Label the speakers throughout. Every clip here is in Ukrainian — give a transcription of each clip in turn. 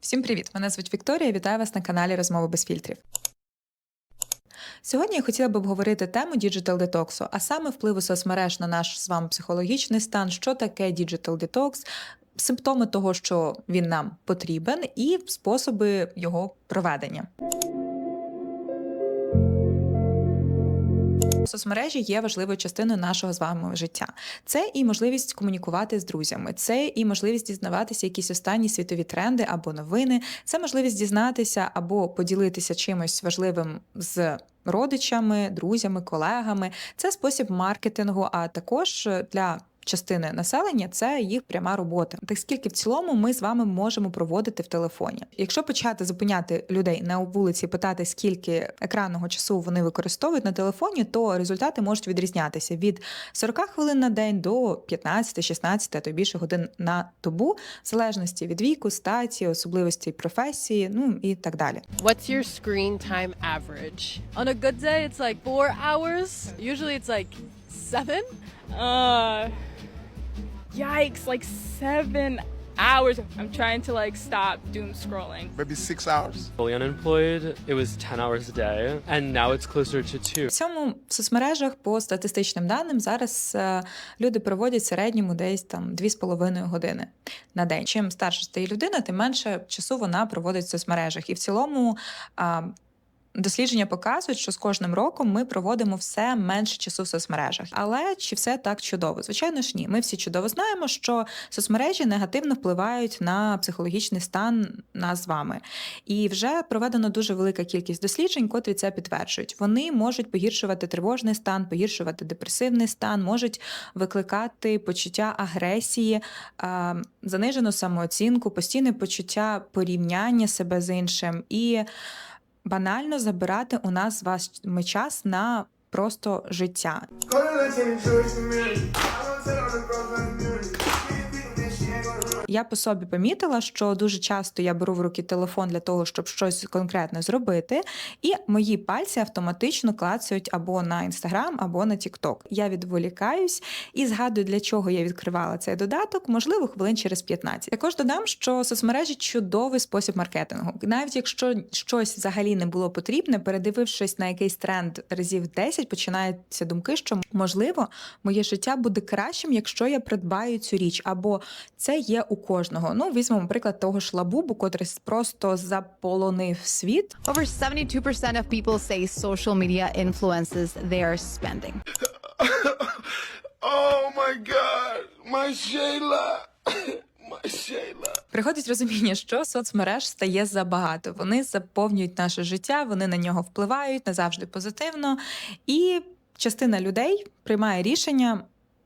Speaker 1: Всім привіт! Мене звуть Вікторія. Вітаю вас на каналі Розмови без фільтрів. Сьогодні я хотіла б обговорити тему діджитал детоксу, а саме впливу соцмереж на наш з вами психологічний стан, що таке діджитал детокс, симптоми того, що він нам потрібен, і способи його проведення. Соцмережі є важливою частиною нашого з вами життя. Це і можливість комунікувати з друзями, це і можливість дізнаватися якісь останні світові тренди або новини, це можливість дізнатися або поділитися чимось важливим з родичами, друзями, колегами. Це спосіб маркетингу, а також для. Частини населення це їх пряма робота. Так скільки в цілому ми з вами можемо проводити в телефоні. Якщо почати зупиняти людей на вулиці, питати скільки екранного часу вони використовують на телефоні, то результати можуть відрізнятися від 40 хвилин на день до 15, 16, а то й більше годин на добу, в залежності від віку, статі, особливостей професії, ну і так далі.
Speaker 2: What's your screen time average?
Speaker 3: On a good day, it's like four hours. Usually, it's like seven. Uh, yikes! Like seven hours. I'm trying to like stop doom scrolling.
Speaker 4: maybe six hours.
Speaker 5: fully unemployed, it was 10 hours a day, and now it's closer to two.
Speaker 1: В цьому в соцмережах по статистичним даним зараз е, люди проводять в середньому десь там 2,5 години на день. Чим старша стає людина, тим менше часу вона проводить в соцмережах. І в цілому а, дослідження показують, що з кожним роком ми проводимо все менше часу в соцмережах. Але чи все так чудово? Звичайно ж, ні. Ми всі чудово знаємо, що соцмережі негативно впливають на психологічний стан нас з вами. І вже проведено дуже велика кількість досліджень, котрі це підтверджують. Вони можуть погіршувати тривожний стан, погіршувати депресивний стан, можуть викликати почуття агресії, занижену самооцінку, постійне почуття порівняння себе з іншим і банально забирати у нас з вами час на просто життя. Я по собі помітила, що дуже часто я беру в руки телефон для того, щоб щось конкретне зробити, і мої пальці автоматично клацають або на інстаграм, або на Тікток. Я відволікаюсь і згадую, для чого я відкривала цей додаток, можливо, хвилин через 15. Також додам, що соцмережі чудовий спосіб маркетингу. Навіть якщо щось взагалі не було потрібне, передивившись на якийсь тренд разів 10, починаються думки, що можливо моє життя буде кращим, якщо я придбаю цю річ, або це є у кожного. Ну, візьмемо приклад того ж лабубу, котрий просто заполонив світ.
Speaker 6: Over 72% of people say social media influences their spending.
Speaker 4: Oh my God, my Shayla.
Speaker 1: Приходить розуміння, що соцмереж стає забагато. Вони заповнюють наше життя, вони на нього впливають не завжди позитивно. І частина людей приймає рішення.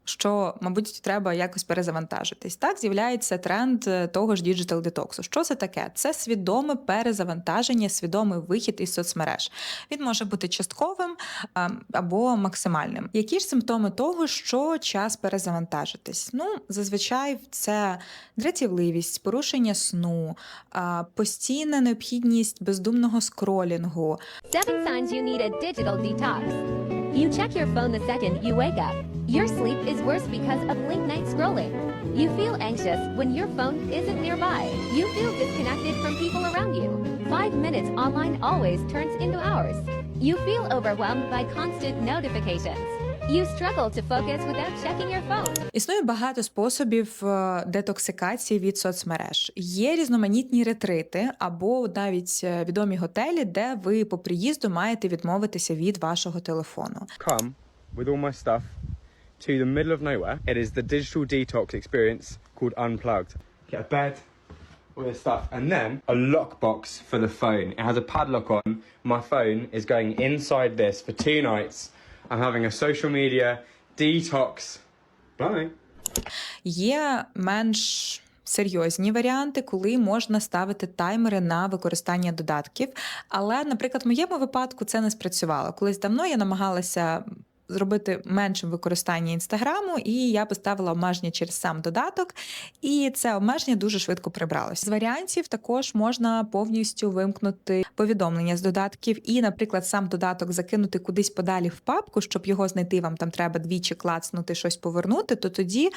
Speaker 1: Що, мабуть, треба якось перезавантажитись. Так з'являється тренд е, того ж діджитал детоксу. Що це таке? Це свідоме перезавантаження, свідомий вихід із соцмереж. Він може бути частковим або максимальним. Які ж симптоми того, що час перезавантажитись? Ну, зазвичай це дратівливість, порушення сну, постійна необхідність бездумного скролінгу,
Speaker 7: Seven signs you need a digital detox. You check your phone the second you wake up. Your sleep is worse because of late night scrolling. You feel anxious when your phone isn't nearby. You feel disconnected from people around you. Five minutes online always turns into hours. You feel overwhelmed by constant notifications. You struggle to focus without checking your phone.
Speaker 1: Існує багато способів е, детоксикації від соцмереж. Є різноманітні ретрити або навіть е, відомі готелі, де ви по приїзду маєте відмовитися від вашого телефону.
Speaker 8: come with all my stuff to the middle of nowhere. It is the digital detox experience called Unplugged. Get a bed, all this stuff, and then a lockbox for the phone. It has a padlock on. My phone is going inside this for two nights. I'm having a social media detox. Bye.
Speaker 1: Є менш серйозні варіанти, коли можна ставити таймери на використання додатків. Але, наприклад, в моєму випадку це не спрацювало. Колись давно я намагалася зробити меншим використання інстаграму, і я поставила обмеження через сам додаток, і це обмеження дуже швидко прибралося. З варіантів також можна повністю вимкнути повідомлення з додатків, і, наприклад, сам додаток закинути кудись подалі в папку, щоб його знайти. Вам там треба двічі клацнути щось повернути. То тоді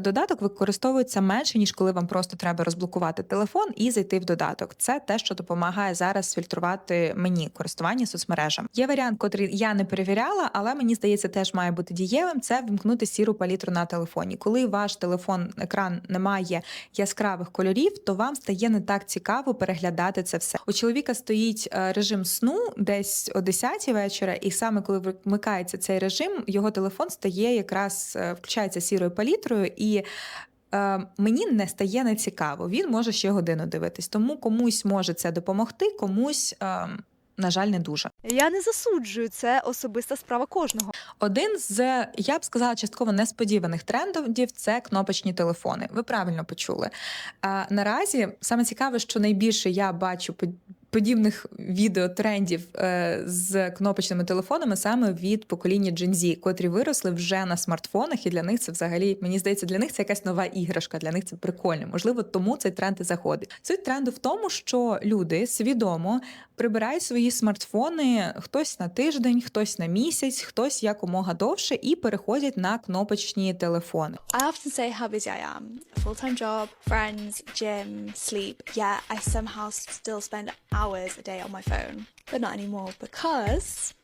Speaker 1: додаток використовується менше ніж коли вам просто треба розблокувати телефон і зайти в додаток. Це те, що допомагає зараз фільтрувати мені користування соцмережами. Є варіант, котрий я не перевіряла, але мені здається, теж має бути дієвим. Це вимкнути сіру палітру на телефоні. Коли ваш телефон екран не має яскравих кольорів, то вам стає не так цікаво переглядати це все. У чоловіка стоїть е, режим сну десь о 10 вечора, і саме коли вмикається цей режим, його телефон стає якраз е, включається сірою палітрою і. Е, мені не стає нецікаво. Він може ще годину дивитись. Тому комусь може це допомогти, комусь, е, на жаль, не дуже.
Speaker 9: Я не засуджую, це особиста справа кожного.
Speaker 1: Один з я б сказала частково несподіваних трендів це кнопочні телефони. Ви правильно почули. А, наразі саме цікаве, що найбільше я бачу подібних відеотрендів е, з кнопочними телефонами саме від покоління Gen Z, котрі виросли вже на смартфонах, і для них це взагалі мені здається, для них це якась нова іграшка. Для них це прикольно. Можливо, тому цей тренд і заходить. Суть тренду в тому, що люди свідомо прибирають свої смартфони хтось на тиждень, хтось на місяць, хтось якомога довше, і переходять на кнопочні телефони.
Speaker 10: I often say how busy I am. A full time job, friends, gym, sleep. Yet I somehow still spend hours a day on my phone. But not anymore because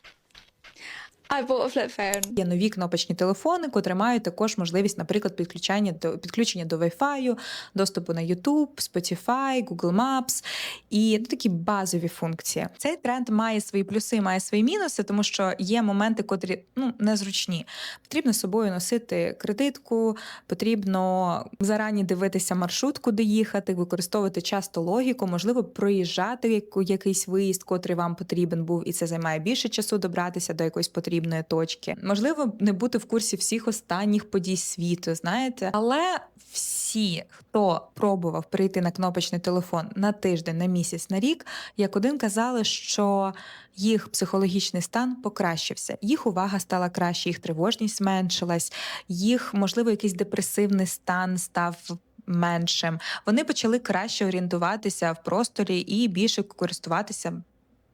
Speaker 10: I bought a flip phone.
Speaker 1: Є нові кнопочні телефони, котрі мають також можливість, наприклад, підключення до підключення до Wi-Fi, доступу на YouTube, Spotify, Google Maps і ну, такі базові функції. Цей тренд має свої плюси, має свої мінуси, тому що є моменти, котрі ну незручні. Потрібно з собою носити кредитку, потрібно зарані дивитися маршрут, куди їхати, використовувати часто логіку, можливо, проїжджати якийсь виїзд, котрий вам потрібен був, і це займає більше часу добратися до якоїсь потрібної точки. Можливо, не бути в курсі всіх останніх подій світу, знаєте, але всі, хто пробував перейти на кнопочний телефон на тиждень, на місяць, на рік, як один казали, що їх психологічний стан покращився, їх увага стала краще, їх тривожність зменшилась, їх, можливо, якийсь депресивний стан став. Меншим вони почали краще орієнтуватися в просторі і більше користуватися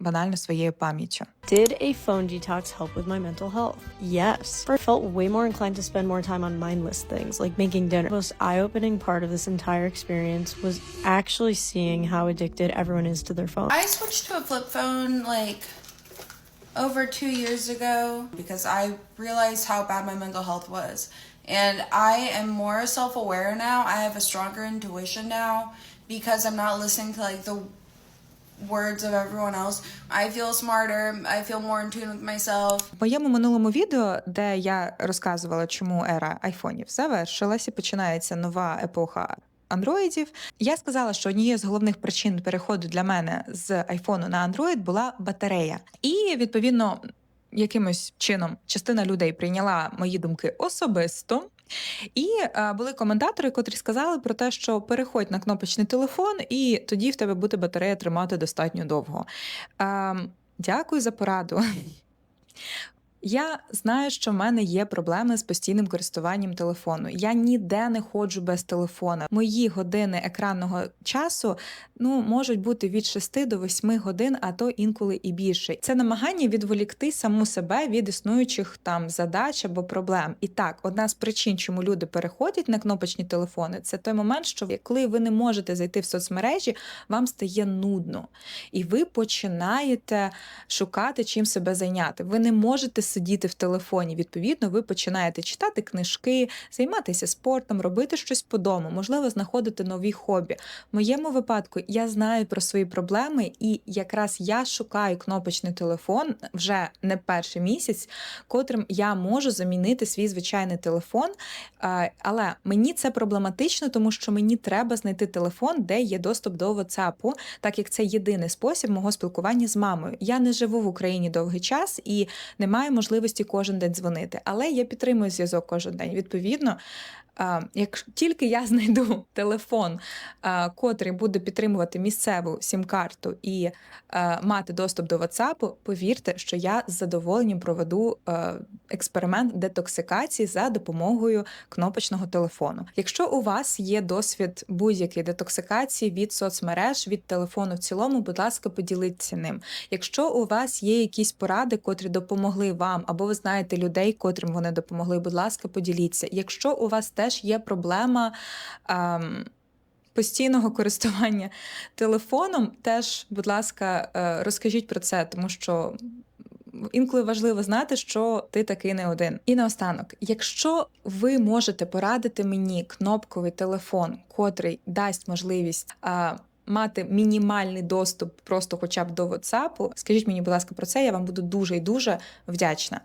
Speaker 1: банально своєю пам'яттю.
Speaker 11: Did a phone detox help with my mental health? Yes. I felt way more inclined to spend more time on mindless things like making dinner. The most eye opening part of this entire experience was actually seeing how addicted everyone is to their phone.
Speaker 12: I switched to a flip phone like over two years ago because I realized how bad my mental health was. And I am more self aware now. I have a stronger intuition now because I'm not listening to like the words of everyone else. I feel smarter. I feel more in tune with myself.
Speaker 1: В моєму минулому відео, де я розказувала, чому ера айфонів завершилась і починається нова епоха. Андроїдів я сказала, що однією з головних причин переходу для мене з айфону на Android була батарея, і відповідно якимось чином частина людей прийняла мої думки особисто. І е, були коментатори, котрі сказали про те, що переходь на кнопочний телефон, і тоді в тебе буде батарея тримати достатньо довго. Е, дякую за пораду. Я знаю, що в мене є проблеми з постійним користуванням телефону. Я ніде не ходжу без телефона. Мої години екранного часу ну можуть бути від 6 до 8 годин, а то інколи і більше. Це намагання відволікти саму себе від існуючих там задач або проблем. І так, одна з причин, чому люди переходять на кнопочні телефони, це той момент, що коли ви не можете зайти в соцмережі, вам стає нудно, і ви починаєте шукати чим себе зайняти. Ви не можете сидіти в телефоні. Відповідно, ви починаєте читати книжки, займатися спортом, робити щось по дому, можливо, знаходити нові хобі. В моєму випадку я знаю про свої проблеми, і якраз я шукаю кнопочний телефон вже не перший місяць, котрим я можу замінити свій звичайний телефон. Але мені це проблематично, тому що мені треба знайти телефон, де є доступ до WhatsApp, так як це єдиний спосіб мого спілкування з мамою. Я не живу в Україні довгий час і не маю можливості кожен день дзвонити, але я підтримую зв'язок кожен день. Відповідно, Як тільки я знайду телефон, котрий буде підтримувати місцеву сім-карту і мати доступ до WhatsApp, повірте, що я з задоволенням проведу експеримент детоксикації за допомогою кнопочного телефону. Якщо у вас є досвід будь-якої детоксикації від соцмереж, від телефону в цілому, будь ласка, поділіться ним. Якщо у вас є якісь поради, котрі допомогли вам, або ви знаєте людей, котрим вони допомогли, будь ласка, поділіться. Якщо у вас теж є проблема. Ем, Постійного користування телефоном, теж, будь ласка, е, розкажіть про це, тому що інколи важливо знати, що ти такий не один. І наостанок, якщо ви можете порадити мені кнопковий телефон, котрий дасть можливість. А, Мати мінімальний доступ просто хоча б до WhatsApp, скажіть мені, будь ласка, про це, я вам буду дуже і дуже вдячна.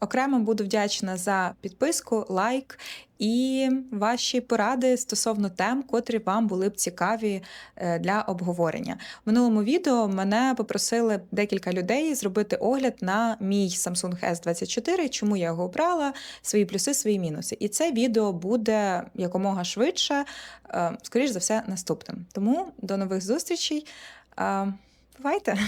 Speaker 1: Окремо буду вдячна за підписку, лайк і ваші поради стосовно тем, котрі вам були б цікаві е, для обговорення. В минулому відео мене попросили декілька людей зробити огляд на мій Samsung S24, чому я його обрала, свої плюси, свої мінуси. І це відео буде якомога швидше, е, скоріш за все, наступним. Тому до нових зустрічей. Е, Бувайте!